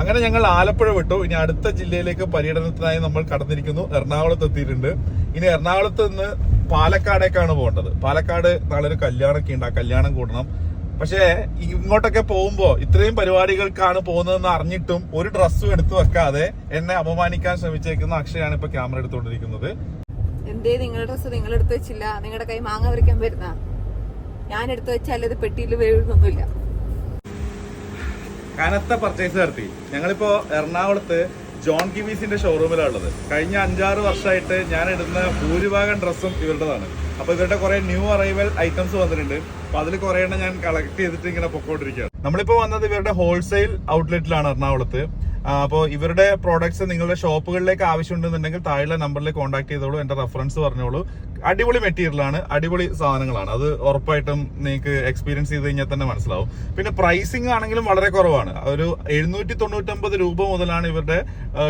അങ്ങനെ ഞങ്ങൾ ആലപ്പുഴ വിട്ടു. ഇനി അടുത്ത ജില്ലയിലേക്ക് പര്യടനത്തിനായി നമ്മൾ കടന്നിരിക്കുന്നു. എറണാകുളത്ത് എത്തിയിട്ടുണ്ട്. ഇനി എറണാകുളത്ത് നിന്ന് പാലക്കാടേക്കാണ് പോകേണ്ടത്. പാലക്കാട് നാളെ ഒരു കല്യാണമൊക്കെ ഉണ്ട്. ആ കല്യാണം കൂടണം. പക്ഷേ ഇങ്ങോട്ടൊക്കെ പോകുമ്പോൾ ഇത്രയും പരിപാടികൾക്കാണ് പോകുന്നതെന്ന് അറിഞ്ഞിട്ടും ഒരു ഡ്രസ്സും എടുത്തു വെക്കാതെ എന്നെ അപമാനിക്കാൻ ശ്രമിച്ചേക്കുന്ന അക്ഷയാണ് ഇപ്പൊ ക്യാമറ എടുത്തുകൊണ്ടിരിക്കുന്നത്. എന്തേ നിങ്ങളുടെ ഡ്രസ്സ് നിങ്ങൾ എടുത്തു വെച്ചില്ല? നിങ്ങളുടെ കൈ മാങ്ങ വരയ്ക്കാൻ വരുന്ന? ഞാൻ എടുത്തു വെച്ചാൽ അത് പെട്ടിയിൽ വീഴുന്നൊന്നുമില്ല. കനത്ത പർച്ചേസ് നടത്തി. ഞങ്ങളിപ്പോ എറണാകുളത്ത് ജോൺ കിവീസിന്റെ ഷോറൂമിലാണ് ഉള്ളത്. കഴിഞ്ഞ അഞ്ചാറ് വർഷമായിട്ട് ഞാൻ ഇടുന്ന ഭൂരിഭാഗം ഡ്രസ്സും ഇവരുടേതാണ്. അപ്പോൾ ഇവരുടെ കുറേ ന്യൂ അറൈവൽ ഐറ്റംസ് വന്നിട്ടുണ്ട്. അപ്പോൾ അതിൽ കുറെ എണ്ണം ഞാൻ കളക്ട് ചെയ്തിട്ട് ഇങ്ങനെ പൊക്കോണ്ടിരിക്കുകയാണ്. നമ്മളിപ്പോ വന്നത് ഇവരുടെ ഹോൾസെയിൽ ഔട്ട്ലെറ്റിലാണ് എറണാകുളത്ത്. അപ്പോൾ ഇവരുടെ പ്രോഡക്ട്സ് നിങ്ങളുടെ ഷോപ്പുകളിലേക്ക് ആവശ്യമുണ്ടെന്നുണ്ടെങ്കിൽ താഴെ നമ്പറിൽ കോൺടാക്ട് ചെയ്തോളൂ. എന്റെ റെഫറൻസ് പറഞ്ഞോളൂ. അടിപൊളി മെറ്റീരിയലാണ് അടിപൊളി സാധനങ്ങളാണ്. അത് ഉറപ്പായിട്ടും നിങ്ങൾക്ക് എക്സ്പീരിയൻസ് ചെയ്ത് കഴിഞ്ഞാൽ തന്നെ മനസ്സിലാവും. പിന്നെ പ്രൈസിങ് ആണെങ്കിലും വളരെ കുറവാണ്. ഒരു എഴുന്നൂറ്റി തൊണ്ണൂറ്റൊമ്പത് രൂപ മുതലാണ് ഇവരുടെ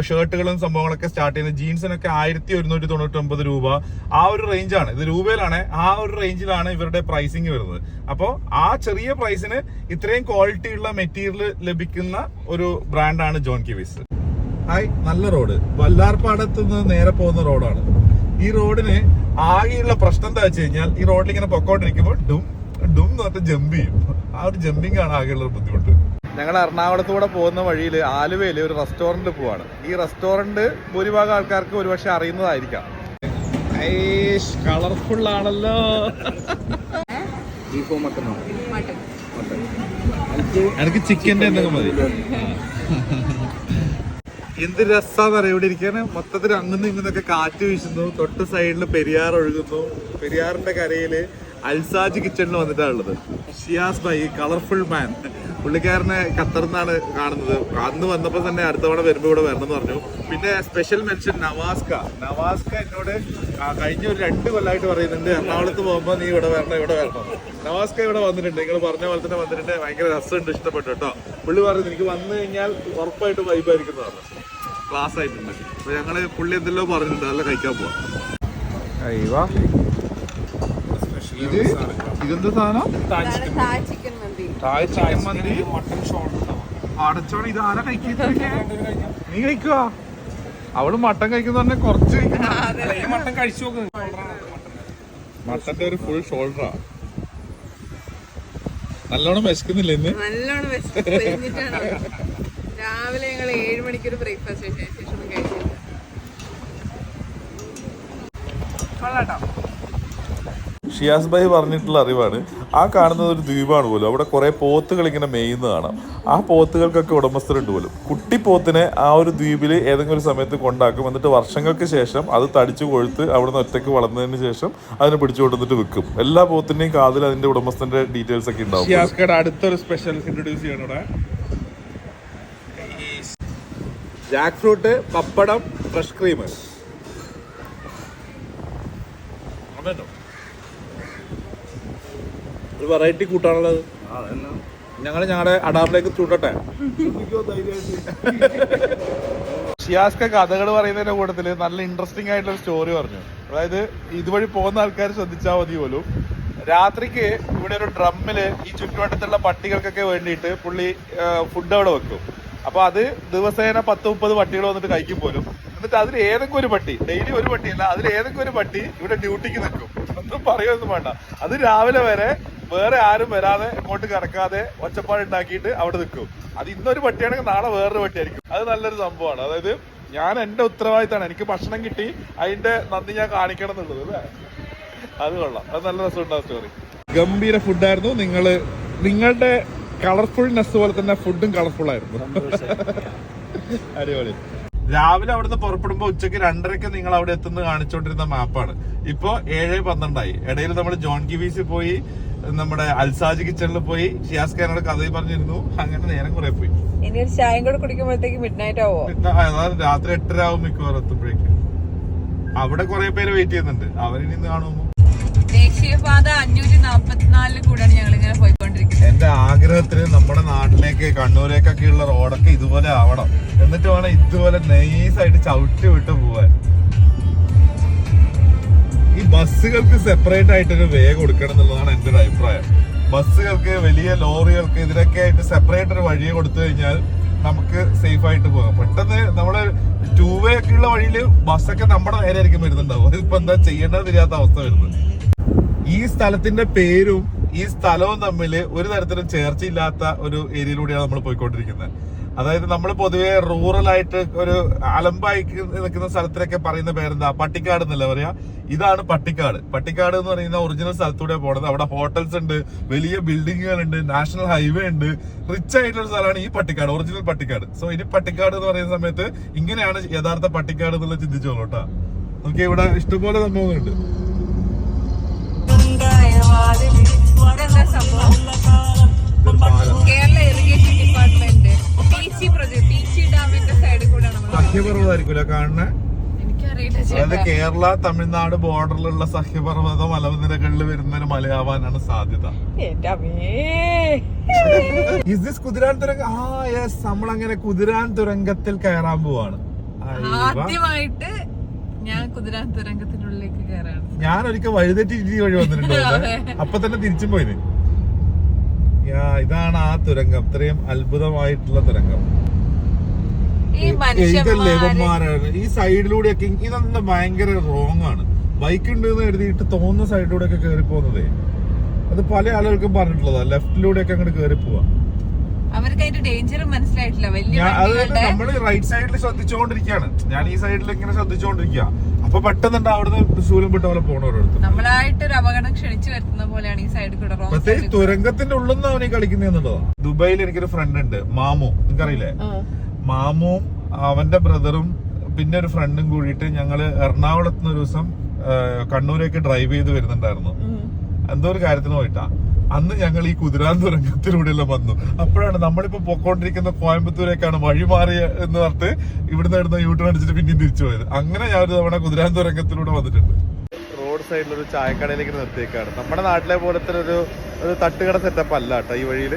ഷർട്ടുകളും സംഭവങ്ങളൊക്കെ സ്റ്റാർട്ട് ചെയ്യുന്നത്. ജീൻസിനൊക്കെ ആയിരത്തി ഒരുന്നൂറ്റി തൊണ്ണൂറ്റൊമ്പത് രൂപ. ആ ഒരു റേഞ്ചാണ് ഇത് രൂപയിലാണ്. ആ ഒരു റേഞ്ചിലാണ് ഇവരുടെ പ്രൈസിങ് വരുന്നത്. അപ്പോൾ ആ ചെറിയ പ്രൈസിന് ഇത്രയും ക്വാളിറ്റിയുള്ള മെറ്റീരിയൽ ലഭിക്കുന്ന ഒരു ബ്രാൻഡാണ് ജോൺ കിവിസ് ഹായ് നല്ല റോഡ് വല്ലാർപാടത്ത് നിന്ന് നേരെ പോകുന്ന റോഡാണ് ഈ റോഡിന് ആകെയുള്ള പ്രശ്നം എന്താ വെച്ച് കഴിഞ്ഞാൽ ഈ റോഡിൽ ഇങ്ങനെ പൊക്കോണ്ടിരിക്കുമ്പോൾ ഡും ഡും എന്ന് പറഞ്ഞാൽ ജമ്പ് ചെയ്യും. ആ ഒരു ജമ്പിങ് ആണ് ആകെയുള്ള ബുദ്ധിമുട്ട്. ഞങ്ങൾ എറണാകുളത്തൂടെ പോകുന്ന വഴിയിൽ ആലുവയിൽ ഒരു റെസ്റ്റോറന്റ് പോവാണ്. ഈ റെസ്റ്റോറന്റ് ഭൂരിഭാഗം ആൾക്കാർക്ക് ഒരുപക്ഷെ അറിയുന്നതായിരിക്കാം. കളർഫുൾ ആണല്ലോ. ബീഫോ മട്ടനോ എനിക്ക് ചിക്കന്റെ എന്തെങ്കിലും മതി. എന്ത് രസാന്നറിയ ഇവിടെ ഇരിക്കാൻ മൊത്തത്തിൽ അങ്ങുന്നും ഇങ്ങുന്നൊക്കെ കാറ്റ് വീശുന്നു. തൊട്ട് സൈഡിൽ പെരിയാർ ഒഴുകുന്നു. പെരിയാറിന്റെ കരയിൽ അൽസാജ് കിച്ചണിൽ വന്നിട്ടാണ് ഉള്ളത്. ഷിയാസ് ബൈ കളർഫുൾ മാൻ പുള്ളിക്കാരനെ ഖത്തറിന്നാണ് കാണുന്നത്. അന്ന് വന്നപ്പോൾ തന്നെ അടുത്ത തവണ വരുമ്പോൾ ഇവിടെ വരണം എന്ന് പറഞ്ഞു. പിന്നെ സ്പെഷ്യൽ മെൻഷൻ നവാസ്ക. നവാസ്ക എന്നോട് കഴിഞ്ഞ ഒരു രണ്ട് കൊല്ലമായിട്ട് പറയുന്നുണ്ട് എറണാകുളത്ത് പോകുമ്പോൾ നീ ഇവിടെ വരണം ഇവിടെ വരണം. നവാസ്ക ഇവിടെ വന്നിട്ടുണ്ട്. നിങ്ങൾ പറഞ്ഞ പോലെ തന്നെ വന്നിട്ടുണ്ട്. ഭയങ്കര രസമുണ്ട് ഇഷ്ടപ്പെട്ടു കേട്ടോ. പുള്ളി പറഞ്ഞു എനിക്ക് വന്നു കഴിഞ്ഞാൽ ഉറപ്പായിട്ട് വൈബായിരിക്കും പറഞ്ഞു. ക്ലാസ് ആയിട്ടുണ്ട്. അപ്പൊ ഞങ്ങൾ പുള്ളി എന്തെല്ലോ പറഞ്ഞിട്ടുണ്ട്. നല്ല കഴിക്കാൻ പോവാം. ഇത് ഇതെന്താ സാധനം? മട്ടൻ ഷോൾഡർ അടച്ചോണം ഇത് ആരാ നീ കഴിക്കുക അവൾ മട്ടൻ കഴിക്കുന്ന പറഞ്ഞ കുറച്ച് മട്ടൻ കഴിച്ചു മട്ടന്റെ ഒരു ഫുൾ ഷോൾഡറാ നല്ലോണം വിശക്കുന്നില്ല ഇന്ന്? നല്ലോണം രാവിലെ ഞങ്ങൾ ഏഴ് ബ്രേക്ക്ഫാസ്റ്റ് ശേഷം ഒന്നും കഴിച്ചില്ല. കൊള്ളാട്ടോ. ഷിയാസ് ഭായി പറഞ്ഞിട്ടുള്ള അറിവാണ്. ആ കാണുന്നത് ഒരു ദ്വീപാണ് പോലും. അവിടെ കുറേ പോത്തുകൾ ഇങ്ങനെ മേയുന്നത് കാണാം. ആ പോത്തുകൾക്കൊക്കെ ഉടമസ്ഥരുണ്ട് പോലും. കുട്ടി പോത്തിനെ ആ ഒരു ദ്വീപിൽ ഏതെങ്കിലും ഒരു സമയത്ത് കൊണ്ടാക്കും. എന്നിട്ട് വർഷങ്ങൾക്ക് ശേഷം അത് തടിച്ചു കൊഴുത്ത് അവിടെ നിന്ന് ഒറ്റയ്ക്ക് വളർന്നതിന് ശേഷം അതിനെ പിടിച്ചു കൊണ്ടുവന്നിട്ട് വിൽക്കും. എല്ലാ പോത്തിന്റെയും കാതിൽ അതിന്റെ ഉടമസ്ഥന്റെ ഡീറ്റെയിൽസ് ഒക്കെ ഉണ്ടാവും അടുത്തൊരു സ്പെഷ്യൽ ഇൻട്രൊഡ്യൂസ് ചെയ്യണം ഇവിടെ. Jackfruit pappadam fresh cream ഒരു വെറൈറ്റി കൂട്ടാണുള്ളത് ഞങ്ങൾ ഞങ്ങളുടെ അടാറിലേക്ക് ചൂട്ടട്ടെ ഷിയാസ്ക കഥകൾ പറയുന്നതിന്റെ കൂട്ടത്തിൽ നല്ല ഇൻട്രസ്റ്റിംഗ് ആയിട്ടുള്ള ഒരു സ്റ്റോറി പറഞ്ഞു. അതായത് ഇതുവഴി പോകുന്ന ആൾക്കാർ ശ്രദ്ധിച്ചാൽ മതി പോലും. രാത്രിക്ക് ഇവിടെ ഒരു ഡ്രമ്മിൽ ഈ ചുറ്റുവട്ടത്തുള്ള പട്ടികൾക്കൊക്കെ വേണ്ടിയിട്ട് പുള്ളി ഫുഡ് അവിടെ വെക്കും. അപ്പൊ അത് ദിവസേന പത്ത് മുപ്പത് പട്ടികൾ വന്നിട്ട് കഴിക്കും പോലും. എന്നിട്ട് അതിൽ ഏതെങ്കിലും ഒരു പട്ടി ഡെയിലി ഒരു പട്ടിയല്ല അതിൽ ഏതെങ്കിലും ഒരു പട്ടി ഇവിടെ ഡ്യൂട്ടിക്ക് നിൽക്കും. ഒന്നും പറയുമൊന്നും വേണ്ട. അത് രാവിലെ വരെ വേറെ ആരും വരാതെ ഇങ്ങോട്ട് കിടക്കാതെ ഒച്ചപ്പാട് ഉണ്ടാക്കിയിട്ട് അവിടെ നിൽക്കും. അത് ഇന്നൊരു പട്ടിയാണെങ്കിൽ നാളെ വേറൊരു പട്ടിയായിരിക്കും. അത് നല്ലൊരു സംഭവമാണ്. അതായത് ഞാൻ എന്റെ ഉത്തരവാദിത്തമാണ് എനിക്ക് ഭക്ഷണം കിട്ടി. അതിന്റെ നന്ദി ഞാൻ കാണിക്കണം എന്നുള്ളത് അല്ലേ? അത് കൊള്ളാം. അത് നല്ല രസമുണ്ടാവും സ്റ്റോറി ഗംഭീര ഫുഡായിരുന്നു നിങ്ങൾ നിങ്ങളുടെ കളർഫുൾനെസ് പോലെ തന്നെ ഫുഡും കളർഫുൾ ആയിരുന്നു. അടിപൊളി. രാവിലെ അവിടുന്ന് പുറപ്പെടുമ്പോ ഉച്ചയ്ക്ക് രണ്ടരക്ക് നിങ്ങൾ അവിടെ എത്തുന്നത് കാണിച്ചുകൊണ്ടിരുന്ന മാപ്പാണ് ഇപ്പോൾ ഏഴ് പന്ത്രണ്ടായി. ഇടയിൽ നമ്മൾ ജോൺ കിവീസിൽ പോയി നമ്മുടെ അൽസാജ് കിച്ചണിൽ പോയി ഷിയാസ് ഖാനോട് കഥ പറഞ്ഞിരുന്നു. അങ്ങനെ നേരം കുറെ പോയി. ഇനി ഒരു ചായം കൂടെ കുടിക്കുമ്പോഴത്തേക്ക് മിഡ് നൈറ്റ് ആവോ അതാണ് അതായത് രാത്രി എട്ടര ആവും മിക്കവാറും എത്തുമ്പോഴേക്കും. അവിടെ കുറെ പേര് വെയിറ്റ് ചെയ്യുന്നുണ്ട്. അവരിനി കാണുമ്പോ ദേശീയപാത അഞ്ഞൂറ്റി നാപ്പത്തിനാലിൽ കൂടെയാണ് ഞങ്ങൾ ഇങ്ങനെ പോയിക്കൊണ്ടിരിക്കുന്നത്. എന്റെ ആഗ്രഹത്തിന് നമ്മുടെ നാട്ടിലേക്ക് കണ്ണൂരേക്കൊക്കെ ഉള്ള റോഡൊക്കെ ഇതുപോലെ ആവണം. എന്നിട്ട് വേണം ഇതുപോലെ നൈസായിട്ട് ചവിട്ടി വിട്ട് പോവാൻ. ഈ ബസ്സുകൾക്ക് സെപ്പറേറ്റ് ആയിട്ട് ഒരു വേഗം കൊടുക്കണം എന്നുള്ളതാണ് എന്റെ ഒരു അഭിപ്രായം. ബസ്സുകൾക്ക് വലിയ ലോറികൾക്ക് ഇതിനൊക്കെ ആയിട്ട് സെപ്പറേറ്റ് ഒരു വഴി കൊടുത്തു കഴിഞ്ഞാൽ നമുക്ക് സേഫ് ആയിട്ട് പോകാം. പെട്ടെന്ന് നമ്മൾ ടൂ വേ ഒക്കെ ഉള്ള വഴിയിൽ ബസ്സൊക്കെ നമ്മുടെ നേരെ ആയിരിക്കും വരുന്നുണ്ടാവും അതിപ്പോ എന്താ ചെയ്യേണ്ടത് വരാത്ത അവസ്ഥ വരുന്നത്. ഈ സ്ഥലത്തിന്റെ പേരും ഈ സ്ഥലവും തമ്മിൽ ഒരു തരത്തിലും ചേർച്ചയില്ലാത്ത ഒരു ഏരിയയിലൂടെയാണ് നമ്മൾ പോയിക്കൊണ്ടിരിക്കുന്നത്. അതായത് നമ്മൾ പൊതുവെ റൂറൽ ആയിട്ട് ഒരു അലമ്പായി നിൽക്കുന്ന സ്ഥലത്തിലൊക്കെ പറയുന്ന പേരെന്താ? പട്ടിക്കാട് എന്നല്ല പറയാ? ഇതാണ് പട്ടിക്കാട്. പട്ടിക്കാട് എന്ന് പറയുന്ന ഒറിജിനൽ സ്ഥലത്തൂടെ പോണത്. അവിടെ ഹോട്ടൽസ് ഉണ്ട് വലിയ ബിൽഡിങ്ങുകൾ ഉണ്ട് നാഷണൽ ഹൈവേ ഉണ്ട്. റിച്ച് ആയിട്ടുള്ള സ്ഥലമാണ് ഈ പട്ടിക്കാട് ഒറിജിനൽ പട്ടിക്കാട്. സോ ഇനി പട്ടിക്കാട് എന്ന് പറയുന്ന സമയത്ത് ഇങ്ങനെയാണ് യഥാർത്ഥ പട്ടിക്കാട് എന്നുള്ളത് ചിന്തിച്ചോളൂ കേട്ടോ. നമുക്ക് ഇവിടെ ഇഷ്ടംപോലെ സംഭവങ്ങളുണ്ട്. സംഭവം. Kerala irrigation department Peechi project Peechi ഡാമിന്റെ സൈഡിൽ കൂടെ നമ്മൾ സഹ്യപർവതായിരിക്കൂല കാണുന്നത് എനിക്കറിയില്ല അതായത് ചേട്ടാ കേരള തമിഴ്നാട് ബോർഡറിലുള്ള സഹ്യപർവത മലനിരകളിൽ വരുന്ന ഒരു മലയാവാനാണ് സാധ്യത. ഇസ് ദിസ് കുതിരാൻ തുരങ്ക ആ യെസ് നമ്മൾ അങ്ങനെ കുതിരാൻ തുരങ്കത്തിൽ കയറാൻ പോവാണ്. ആദ്യമായിട്ട് ഞാൻ കുതിരാൻ കയറാണ് ഞാൻ ഒരിക്കൽ വഴിതെറ്റി ഈ വഴി വന്നിട്ടുണ്ട് അപ്പൊ തന്നെ തിരിച്ചും പോയിന്. യാ, ഇതാണ് ആ തുരങ്കം. ഇത്രയും അത്ഭുതമായിട്ടുള്ള തുരങ്കം. ഈ സൈഡിലൂടെ ഒക്കെ ഇവന്മാരാണ് ഈ സൈഡിലൂടെയൊക്കെ ഇതെന്താ ഭയങ്കര റോങ് ആണ്. ബൈക്ക് ഉണ്ട് എന്ന് എഴുതിയിട്ട് തോന്നുന്ന സൈഡിലൂടെ ഒക്കെ കയറി പോകുന്നതേ അത് പല ആളുകൾക്കും പറഞ്ഞിട്ടുള്ളതാ. ലെഫ്റ്റിലൂടെ ഒക്കെ അങ്ങോട്ട് കേറി പോവാ അവർക്ക് അതിന്റെ ഡേഞ്ചർ മനസ്സിലായിട്ടില്ല. വലിയ നമ്മൾ റൈറ്റ് സൈഡിൽ ശ്രദ്ധിച്ചുകൊണ്ടിരിക്കുകയാണ് ഞാൻ ഈ സൈഡിൽ ഇങ്ങനെ ശ്രദ്ധിച്ചുകൊണ്ടിരിക്കുക അപ്പൊ പെട്ടെന്നുണ്ട് അവിടുന്ന് ശൂലം പെട്ട പോലെ പോണ ഓരോരുത്തർ. നമ്മളായിട്ട് ഒരു അപകടം ക്ഷണിച്ചു വരുത്തുന്ന പോലെയാണ് ഈ സൈഡിൽ കൂടെ പ്രത്യേകിച്ച് തുരങ്കത്തിന്റെ ഉള്ളിൽ നിന്ന് അവനീ കളിക്കുന്നതെന്നുള്ളതാ ദുബായിൽ എനിക്കൊരു ഫ്രണ്ട് ഉണ്ട് മാമു. നിനക്കറിയില്ലേ മാമുവും അവന്റെ ബ്രദറും പിന്നെ ഒരു ഫ്രണ്ടും കൂടിയിട്ട് ഞങ്ങൾ എറണാകുളത്ത് നിന്ന് ഒരു ദിവസം കണ്ണൂരേക്ക് ഡ്രൈവ് ചെയ്ത് വരുന്നുണ്ടായിരുന്നു. എന്തോ ഒരു കാര്യത്തിന് പോയിട്ടാ. അന്ന് ഞങ്ങൾ ഈ കുതിരാൻ തുരങ്കത്തിലൂടെയെല്ലാം വന്നു. അപ്പോഴാണ് നമ്മളിപ്പോ പൊക്കോണ്ടിരിക്കുന്ന കോയമ്പത്തൂരേക്കാണ് വഴി മാറിയ എന്ന് പറഞ്ഞിട്ട് ഇവിടുന്ന് ഇടുന്ന യൂട്ടേൺ അടിച്ചിട്ട് പിന്നെയും തിരിച്ചു പോയത്. അങ്ങനെ ഞാൻ ഒരു തവണ കുതിരാൻ തുരങ്കത്തിലൂടെ വന്നിട്ടുണ്ട്. റോഡ് സൈഡിലൊരു ഒരു ചായക്കടയിലേക്ക് നിർത്തിയേക്കാണ്. നമ്മുടെ നാട്ടിലെ പോലത്തെ ഒരു ഒരു തട്ടുകട സെറ്റപ്പ് അല്ല കേട്ടോ ഈ വഴിയിൽ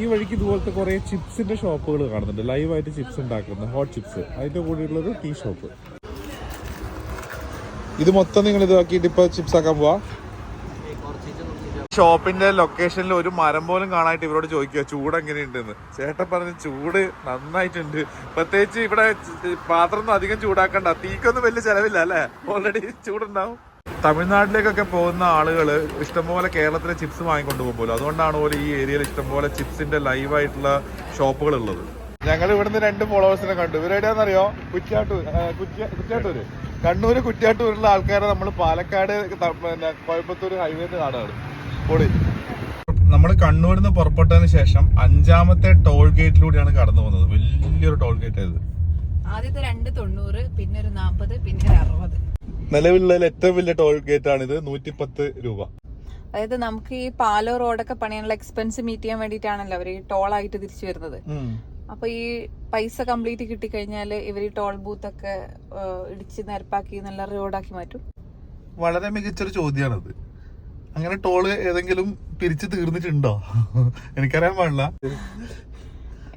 ഈ വഴിക്ക് ഇതുപോലത്തെ കുറെ ചിപ്സിന്റെ ഷോപ്പുകൾ കാണുന്നുണ്ട്. ലൈവായിട്ട് ചിപ്സ് ഉണ്ടാക്കുന്ന ഹോട്ട് ചിപ്സ് അതിന്റെ കൂടെയുള്ളൊരു ടീ ഷോപ്പ്. ഇത് മൊത്തം നിങ്ങൾ ഇതാക്കിയിട്ട് ഇപ്പൊ ചിപ്സ് ആക്കാൻ പോവാ? ഷോപ്പിന്റെ ലൊക്കേഷനിൽ ഒരു മരം പോലും കാണാനായിട്ട് ഇവരോട് ചോദിക്കുക ചൂട് എങ്ങനെയുണ്ടെന്ന്? ചേട്ടൻ പറഞ്ഞു ചൂട് നന്നായിട്ടുണ്ട്. പ്രത്യേകിച്ച് ഇവിടെ പാത്രം ഒന്നും അധികം ചൂടാക്കണ്ട. തീക്കൊന്നും വലിയ ചെലവില്ല അല്ലേ? ഓൾറെഡി ചൂടുണ്ടാവും. തമിഴ്നാട്ടിലേക്കൊക്കെ പോകുന്ന ആളുകൾ ഇഷ്ടംപോലെ കേരളത്തിലെ ചിപ്സ് വാങ്ങിക്കൊണ്ട് പോകുമ്പോൾ അതുകൊണ്ടാണ് പോലെ ഈ ഏരിയയിൽ ഇഷ്ടംപോലെ ചിപ്സിന്റെ ലൈവ് ആയിട്ടുള്ള ഷോപ്പുകൾ ഉള്ളത് ഞങ്ങൾ ഇവിടുന്ന് രണ്ട് ഫോളോവേഴ്സിനെ കണ്ടു. ഇവരെവിടെയാണെന്നറിയോ കുറ്റ്യാട്ടൂർ കുറ്റ്യാട്ടൂര്. കണ്ണൂര് കുറ്റ്യാട്ടൂരുള്ള ആൾക്കാരെ നമ്മൾ പാലക്കാട് പിന്നെ കോയമ്പത്തൂർ ഹൈവേന്ന് കാണുകയാണ് പൊളി നമ്മൾ കണ്ണൂരിൽ നിന്ന് പുറപ്പെട്ടതിന് ശേഷം അഞ്ചാമത്തെ ടോൾ ഗേറ്റിലൂടെയാണ് കടന്നു പോകുന്നത്. വലിയൊരു ടോൾ ഗേറ്റ് ആയത്. ആദ്യത്തെ രണ്ട് തൊണ്ണൂറ് പിന്നെ ഒരു നാപ്പത് പിന്നെ ഒരു അറുപത്. നിലവിലുള്ള ഏറ്റവും വലിയ ടോൾ ഗേറ്റ് ആണിത് നൂറ്റിപ്പത്ത് രൂപ. അതായത് നമുക്ക് ഈ പാലോ റോഡൊക്കെ പണിയാനുള്ള എക്സ്പെൻസ് മീറ്റ് ചെയ്യാൻ വേണ്ടിയിട്ടാണല്ലോ അവർ ഈ ടോൾ ആയിട്ട് തിരിച്ചു വരുന്നത്. അപ്പൊ ഈ പൈസ കംപ്ലീറ്റ് കിട്ടി കഴിഞ്ഞാൽ ഇവർ ഈ ടോൾ ബൂത്ത് ഒക്കെ ഇടിച്ച് നിരപ്പാക്കി നല്ല റോഡാക്കി മാറ്റും. വളരെ മികച്ചൊരു ചോദ്യമാണത്. അങ്ങനെ ടോൾ ഏതെങ്കിലും പിരിച്ചു തീർന്നിട്ടുണ്ടോ? എനിക്കറിയാൻ പാടില്ല.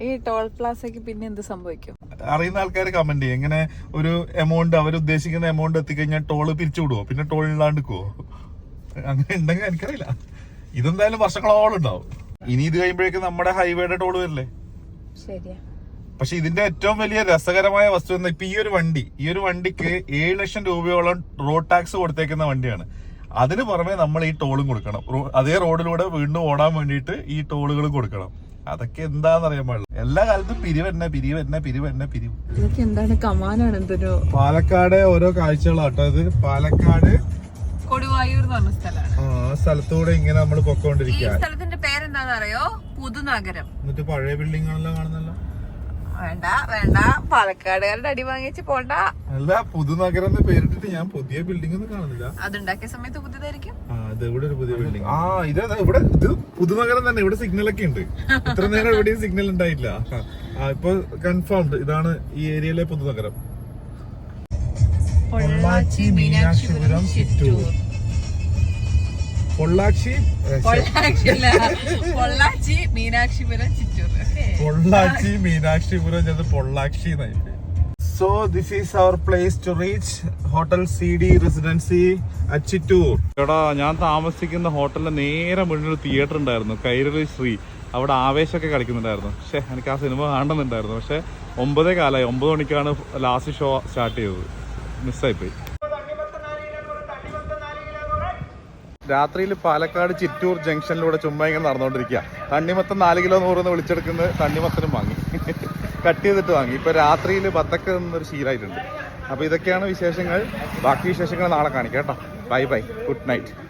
ഈ ടോൾ പ്ലാസയ്ക്ക് പിന്നെ എന്ത് സംഭവിക്കും? അറിയുന്ന ആൾക്കാർ കമന്റ് ചെയ്യും. ഇങ്ങനെ ഒരു എമൗണ്ട് അവർ ഉദ്ദേശിക്കുന്ന എമൗണ്ട് എത്തിക്കഴിഞ്ഞാൽ ടോൾ പിരിച്ചു വിടുവോ? പിന്നെ ടോൾ ഇല്ലാണ്ടിക്കുവോ അങ്ങനെ ഉണ്ടെങ്കിൽ എനിക്കറിയില്ല. ഇതെന്തായാലും വർഷങ്ങളോളം ഉണ്ടാവും. ഇനി ഇത് കഴിയുമ്പോഴേക്കും നമ്മുടെ ഹൈവേയുടെ ടോൾ വരില്ലേ? പക്ഷെ ഇതിന്റെ ഏറ്റവും വലിയ രസകരമായ വസ്തു എന്ന് ഇപ്പൊ ഈ ഒരു വണ്ടി ഈ ഒരു വണ്ടിക്ക് ഏഴ് ലക്ഷം രൂപയോളം റോഡ് ടാക്സ് കൊടുത്തേക്കുന്ന വണ്ടിയാണ്. അതിന് പുറമെ നമ്മൾ ഈ ടോളും കൊടുക്കണം. അതേ റോഡിലൂടെ വീണ്ടും ഓടാൻ വേണ്ടിയിട്ട് ഈ ടോളുകളും കൊടുക്കണം. അതൊക്കെ എന്താന്ന് അറിയാൻ പാടില്ല. എല്ലാ കാലത്തും പിരിവന്നെ പിരിവന്നെ പിരിവന്നെ പിരിവ് ഇതൊക്കെ എന്താണ് കമാനാണ് എന്തൊരു പാലക്കാട് ഓരോ കാഴ്ചകളാട്ടോ ഇത് പാലക്കാട് കൊടുവായൂർ എന്ന് പറഞ്ഞ സ്ഥലമാണ്. ആ സ്ഥലത്തൂടെ ഇങ്ങനെ നമ്മൾ ഈ പൊക്കോണ്ടിരിക്കുക സ്ഥലത്തിന്റെ പേരെന്താന്ന് അറിയോ? പുതുനഗരം. എന്നിട്ട് പഴയ ബിൽഡിംഗ് ആണല്ലോ കാണുന്നല്ലോ. വേണ്ട വേണ്ട. പാലക്കാടുകാരുടെ അടി വാങ്ങിച്ച് പോണ്ട. അല്ല പുതുനഗരം എന്ന് പേരിട്ടിട്ട് ഞാൻ പുതിയ ബിൽഡിംഗ് ഒന്നും കാണുന്നില്ല. അതുണ്ടാക്കിയ സമയത്ത് പുതിയതായിരിക്കും ആ ഇത് ഇവിടെ ഒരു പുതിയ ബിൽഡിംഗ് ആ ഇത് ഇവിടെ ഇത് പുതുനഗരം തന്നെ ഇവിടെ സിഗ്നൽ ഒക്കെ ഉണ്ട്. ഇത്ര നേരം എവിടെയും സിഗ്നൽ ഉണ്ടായില്ല. ആ ഇപ്പൊ കൺഫേംഡ് ഇതാണ് ഈ ഏരിയയിലെ പുതുനഗരം. പൊള്ളാച്ചി, മീനാക്ഷിപുരം, ചിറ്റൂർ. പൊള്ളാച്ചില്ല പൊള്ളാച്ചി മീനാക്ഷിപുരം ചിറ്റൂർ. പൊള്ളാച്ചി മീനാക്ഷിപുരം ചെന്ന് പൊള്ളാക്ഷി so this is our place to reach hotel C D residency അച്ചിറ്റൂർ എടാ ഞാൻ താമസിക്കുന്ന ഹോട്ടലിന്റെ നേരെ മുന്നിൽ ഒരു തിയേറ്റർ ഉണ്ടായിരുന്നു കൈരളി ശ്രീ. അവിടെ ആവേശമൊക്കെ കളിക്കുന്നുണ്ടായിരുന്നു. പക്ഷേ എനിക്ക് ആ സിനിമ കാണുന്നുണ്ടായിരുന്നു പക്ഷേ ഒമ്പതേ കാലമായി ഒമ്പത് മണിക്കാണ് ലാസ്റ്റ് ഷോ സ്റ്റാർട്ട് ചെയ്തത്. മിസ്സായിപ്പോയി രാത്രിയിൽ പാലക്കാട് ചിറ്റൂർ ജംഗ്ഷനിലൂടെ ചുമ്മാ ഇങ്ങനെ നടന്നുകൊണ്ടിരിക്കുക. തണ്ണിമത്തം നാല് കിലോ നൂറെന്ന് വിളിച്ചെടുക്കുന്നത് തണ്ണിമത്തനും വാങ്ങി. കട്ട് ചെയ്തിട്ട് വാങ്ങി. ഇപ്പൊ രാത്രിയിൽ ബത്തക്ക നിന്നൊരു ശീലമായിട്ടുണ്ട്. അപ്പൊ ഇതൊക്കെയാണ് വിശേഷങ്ങൾ. ബാക്കി വിശേഷങ്ങൾ നാളെ കാണിക്കാം കേട്ടോ. Bye bye. Good night.